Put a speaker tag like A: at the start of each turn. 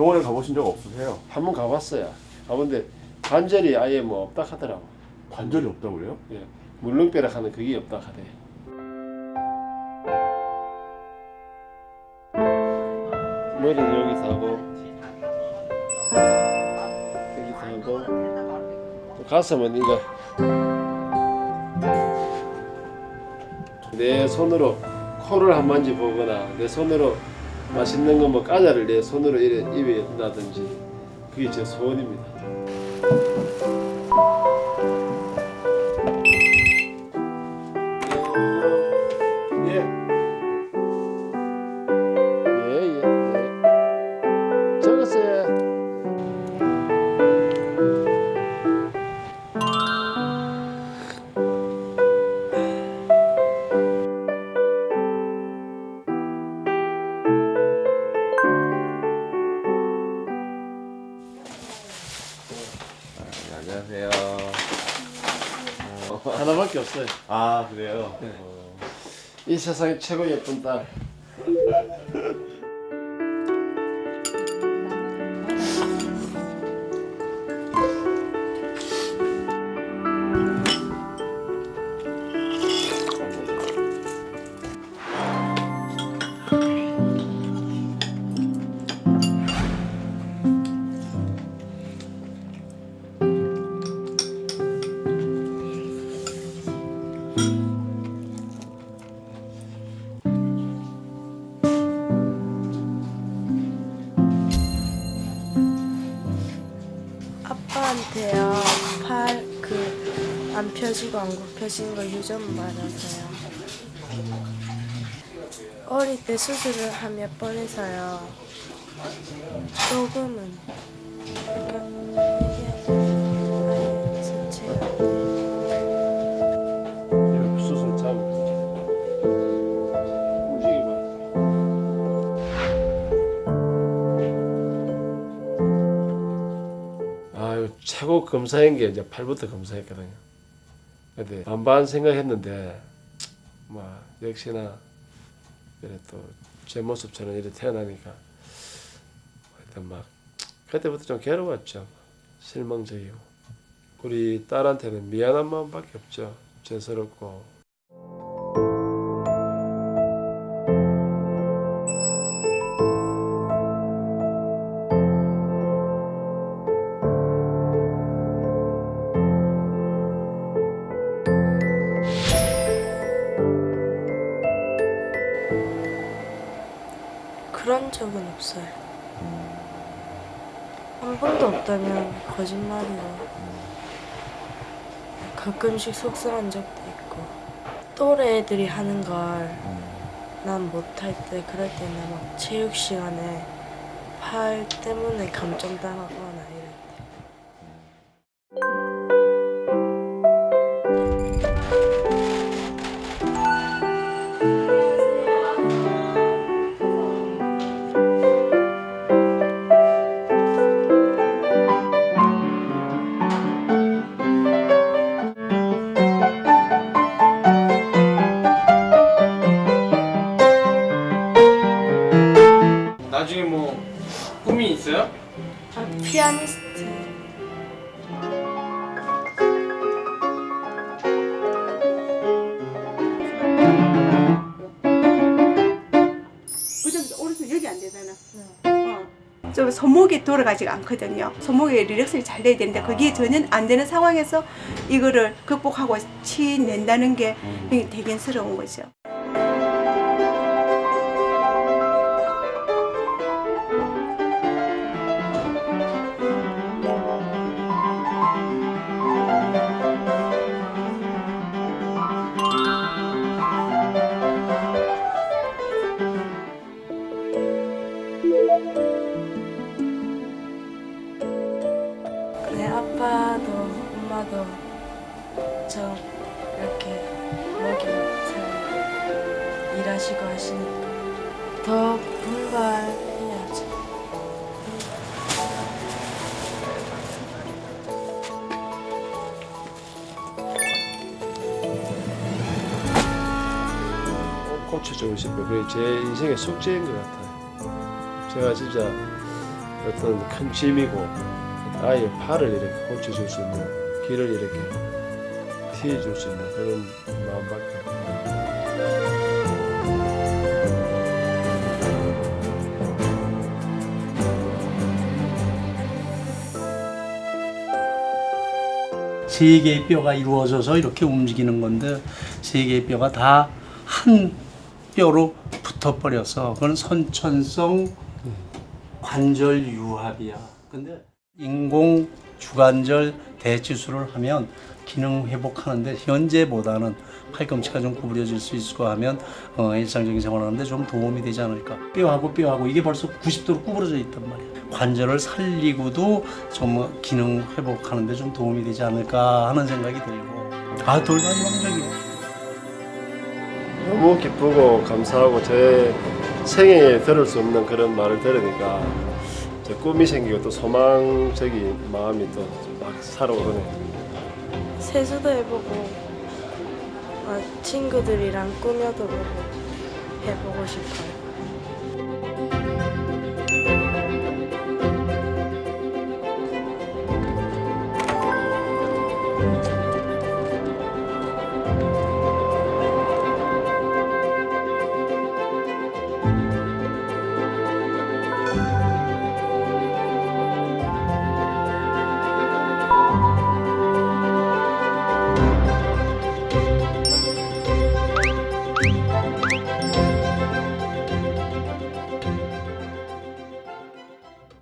A: 병원에 가보신 적 없으세요?
B: 한 번 가봤어요. 가본데 관절이 아예 뭐 없다 하더라고.
A: 관절이 없다고요?
B: 예. 물렁뼈락 하는 그게 없다 하대. 머리는 여기서 하고 여기서 하고 또 가슴은 이거 내 손으로 코를 한 만지 보거나 내 손으로 맛있는 거뭐 과자를 내 손으로 입에 넣다든지 그게 제 소원입니다. 없어요.
A: 아 그래요?
B: 네. 이 세상에 최고 예쁜 딸.
C: 안 펴지고 안 굽혀진 거 유전 받아서요 어릴 때 수술을 한 몇 번 해서요 조금은.
B: 아유 최고 검사인 게 이제 팔부터 검사했거든요. 근데 반반 생각했는데 뭐 역시나 그래 또제 모습처럼 이렇게 태어나니까 하여튼 막 그때부터 좀 괴로웠죠. 실망적이고 우리 딸한테는 미안한 마음밖에 없죠. 죄스럽고
C: 적은 없어요. 한 번도 없다면 거짓말이고 가끔씩 속상한 적도 있고 또래 애들이 하는 걸 난 못할 때 그럴 때는 막 체육 시간에 팔 때문에 감점당하거나
D: 나중에 뭐 꿈이 있어요?
C: 아, 피아니스트
E: 그저부터 오른손 여기 안 되잖아. 어. 좀 손목이 돌아가지가 않거든요. 손목에 리렉스를 잘 내야 되는데 그게 전혀 안 되는 상황에서 이거를 극복하고 치낸다는 게 굉장히 대견스러운 거죠.
C: 일하시고 하시니까 더 분발해야죠.
B: 꼭 고쳐주고 싶어요. 그게 제 인생의 숙제인 것 같아요. 제가 진짜 어떤 큰 짐이고 아이의 팔을 이렇게 고쳐줄 수 있는 길을 이렇게 트여줄 수 있는 그런 마음밖에 없어요.
F: 세 개의 뼈가 이루어져서 이렇게 움직이는 건데 세 개의 뼈가 다 한 뼈로 붙어버려서 그건 선천성 관절 유합이야. 근데 인공 주관절 대치수를 하면 기능 회복하는데 현재보다는 팔꿈치가 좀 구부려질 수 있고 하면 어, 일상적인 생활하는데 좀 도움이 되지 않을까. 뼈하고 뼈하고 이게 벌써 90도로 구부러져 있단 말이야. 관절을 살리고도 좀 기능 회복하는데 좀 도움이 되지 않을까 하는 생각이 들고. 아 돌발망적이야.
B: 너무 기쁘고 감사하고 제 생애에 들을 수 없는 그런 말을 들으니까 제 꿈이 생기고 또 소망적인 마음이 또 막 살아오르네.
C: 세수도 해보고 아, 친구들이랑 꾸며도 보고 해보고 싶어요.